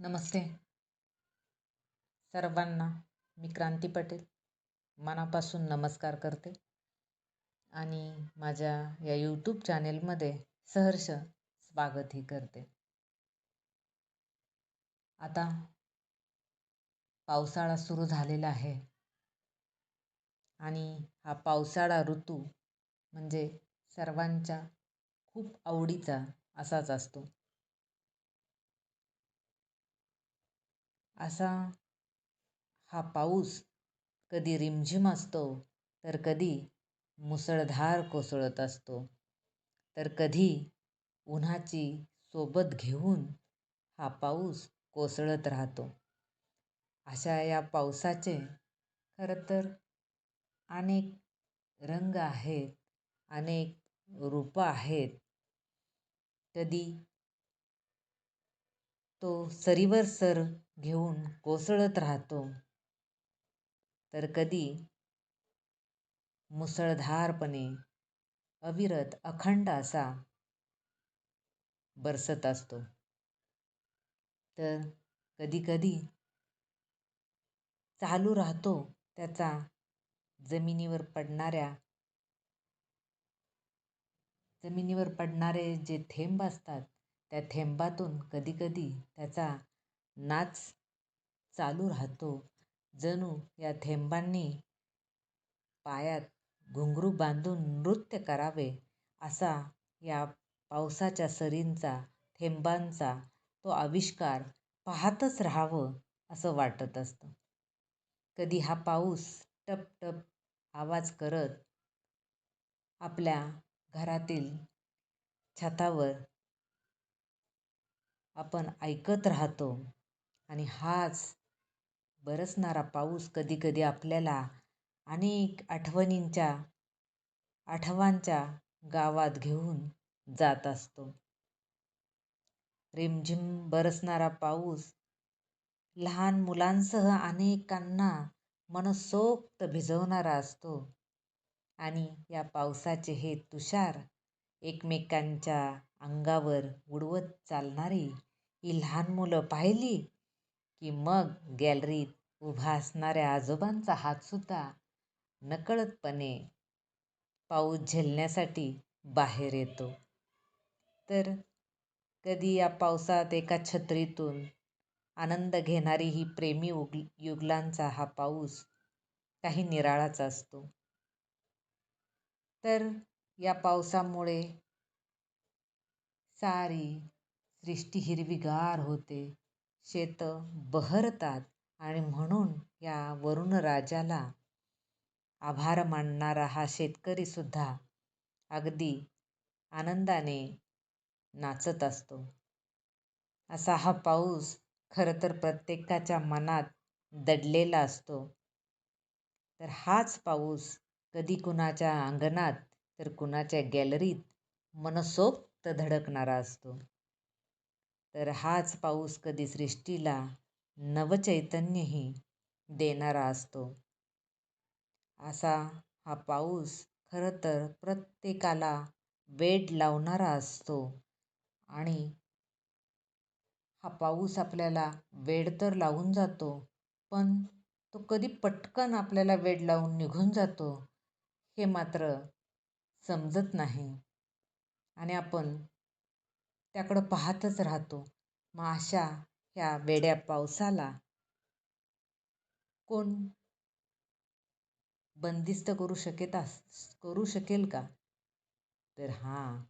नमस्ते. सर्वांना मी क्रांती पटेल. मनापासून नमस्कार करते. आणि माझ्या या यूट्यूब चॅनेलमध्ये सहर्ष स्वागतही करते. आता पावसाळा सुरू झालेला आहे. आणि हा पावसाळा ऋतू म्हणजे सर्वांच्या खूप आवडीचा असाच असतो. असा हा पाऊस कधी रिमझिम असतो तर कधी मुसळधार कोसळत असतो. तर कधी उन्हाची सोबत घेऊन हा पाऊस कोसळत राहतो. अशा या पावसाचे खरं तर अनेक रंग आहेत अनेक रूपं आहेत. कधी तो सरीवर सर घेऊन कोसळत राहतो. तर कधी? मुसळधारपणे. अविरत अखंड असा बरसत असतो. तर कधी कधी चालू राहतो त्याचा जमिनीवर पडणाऱ्या जमिनीवर पडणारे जे थेंब असतात त्या थेंबातून कधीकधी त्याचा नाच चालू राहतो. जणू या थेंबांनी पायात घुंगरू बांधून नृत्य करावे असा या पावसाच्या सरींचा थेंबांचा तो आविष्कार पाहतच राहावं असं वाटत असतं. कधी हा पाऊस टप टप आवाज करत आपल्या घरातील छतावर आपण ऐकत राहतो. आणि हाच बरसणारा पाऊस कधीकधी आपल्याला अनेक आठवणींच्या आठवांच्या गावात घेऊन जात असतो. रिमझिम बरसणारा पाऊस लहान मुलांसह अनेकांना मनसोक्त भिजवणारा असतो. आणि या पावसाचे हे तुषार एकमेकांच्या अंगावर उडवत चालणारी ही लहान मुलं पाहिली की मग गॅलरीत उभा असणाऱ्या आजोबांचा हातसुद्धा नकळतपणे पाऊस झेलण्यासाठी बाहेर येतो. तर कधी या पावसात एका छत्रीतून आनंद घेणारी ही प्रेमी उग युगलांचा हा पाऊस काही निराळाच असतो. तर या पावसामुळे सारी सृष्टी हिरवीगार होते. शेतं बहरतात आणि म्हणून या वरुण राजाला आभार मानणारा हा शेतकरीसुद्धा अगदी आनंदाने नाचत असतो. असा हा पाऊस खरं तर प्रत्येकाच्या मनात दडलेला असतो. तर हाच पाऊस कधी कुणाच्या अंगणात तर कुणाच्या गॅलरीत मनसोक्त धडकणारा असतो. तर हाच पाऊस कधी सृष्टीला नवचैतन्यही देणारा असतो. असा हा पाऊस खरं तर प्रत्येकाला वेड लावणारा असतो आणि हा पाऊस आपल्याला वेड तर लावून जातो पण तो कधी पटकन आपल्याला वेड लावून निघून जातो हे मात्र समजत नाही. आणि आपण त्याकडं पाहतच राहतो. मग अशा ह्या वेड्या पावसाला कोण बंदिस्त करू शकेत करू शकेल का? तर हां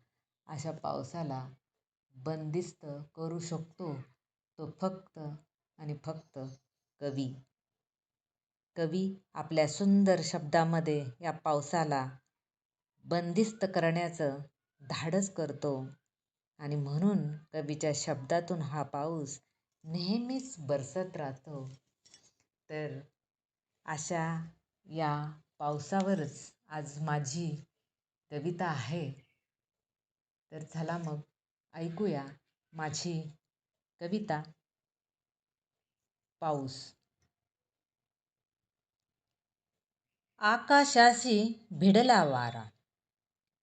अशा पावसाला बंदिस्त करू शकतो तो फक्त आणि फक्त कवी. कवी आपल्या सुंदर शब्दामध्ये या पावसाला बंदिस्त करण्याचं धाडस करतो. आणि म्हणून कवीच्या शब्दातून हा पाऊस नेहमीच बरसत राहतो. तर अशा या पावसावरच आज माझी कविता आहे. तर चला मग ऐकूया माझी कविता. पाऊस. आकाशाशी भिडला वारा.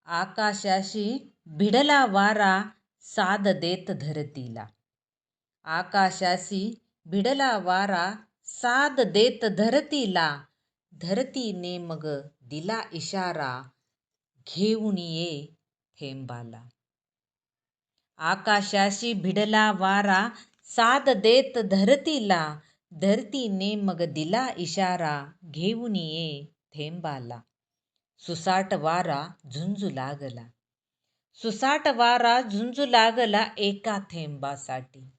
आकाशाशी भिडला वारा साद देत धरतीला. आकाशाशी भिडला वारा साद देत धरतीला. धरतीने मग दिला इशारा घेऊन ये थेंबाला. आकाशाशी भिडला वारा साद देत धरतीला. धरतीने मग दिला इशारा घेऊन ये थेंबाला. सुसाट वारा झुंजू लागला. सुसाट वारा झुंजू लागला एका थेंबासाठी.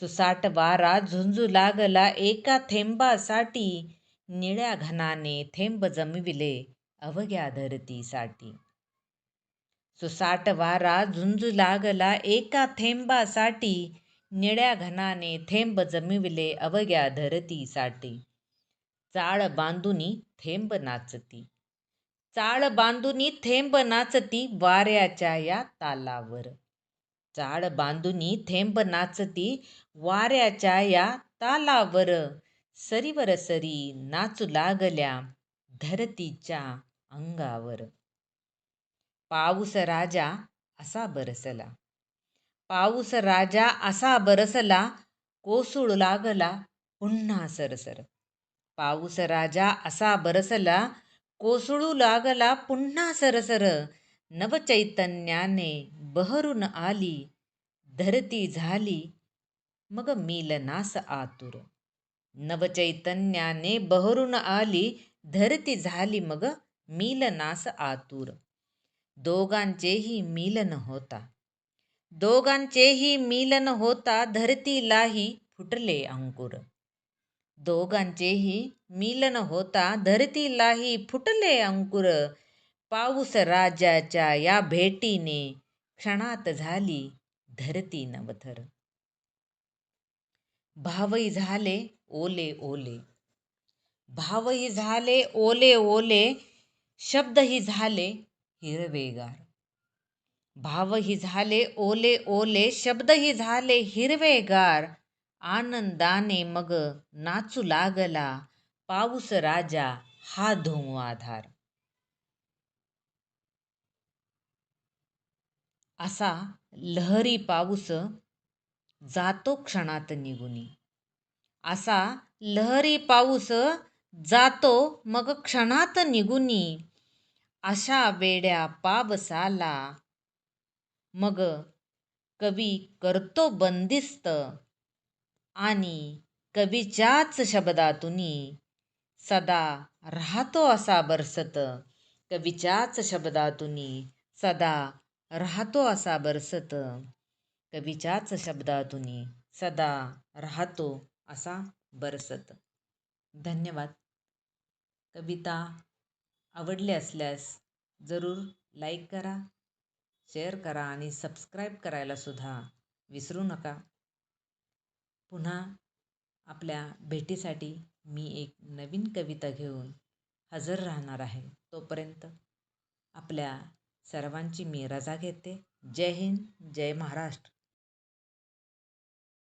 सुसाट वारा झुंजू लागला एका थेंबासाठी. निळ्या घनाने थेंब जमविले अवघ्या धरतीसाठी. सुसाट वारा झुंजू लागला एका थेंबासाठी. निळ्या घनाने थेंब जमविले अवघ्या धरतीसाठी. चाळ बांधुनी थेंब नाचती. चाळ बांधुनी थेंब नाचती वाऱ्याच्या या तालावर. चाळ बांधुनी थेंब नाचती वाऱ्याच्या या तालावर. सरीवर सरी नाचू लागल्या धरतीच्या अंगावर. पाऊस राजा असा बरसला. पाऊस राजा असा बरसला कोसळू लागला पुन्हा सरसर. पाऊस राजा असा बरसला कोसळू लागला पुन्हा सरसर. नवचैतन्याने बहरून आली धरती झाली मग मिलनास आतुर. नवचैतन्याने बहरून आली धरती झाली मग मिलनास आतुर. दोघांचेही मिलन होता. दोघांचेही मिलन होता धरतीलाही फुटले अंकुर. दोघांचेही मिलन होता. धरतीलाही फुटले अंकुर. पाऊस राजाच्या या भेटीने क्षणात झाली धरती नवथर. भावही झाले ओले ओले. भावही झाले ओले ओले. शब्दही झाले हिरवेगार. भावही झाले ओले ओले. शब्दही झाले हिरवेगार. आनंदाने मग नाचू लागला पाऊस राजा हा धुवाधार असा लहरी पाऊस जातो क्षणात निघुनी. असा लहरी पाऊस जातो मग क्षणात निघुनी. अशा वेड्या पावसाला मग कवी करतो बंदिस्त आणि कवीच्याच शब्दातूनी सदा राहतो असा बरसत. कवीच्याच शब्दातूनी सदा राहतो असा बरसत. कवीच्याच शब्दातूनी सदा राहतो असा बरसत. धन्यवाद. कविता आवडली असल्यास जरूर लाईक करा शेअर करा आणि सबस्क्राईब करायला सुद्धा विसरू नका. पुन्हा आपल्या भेटीसाठी मी एक नवीन कविता घेऊन हजर राहणार आहे. तोपर्यंत आपल्या सर्वांची मी रजा घेते. जय हिंद जय महाराष्ट्र.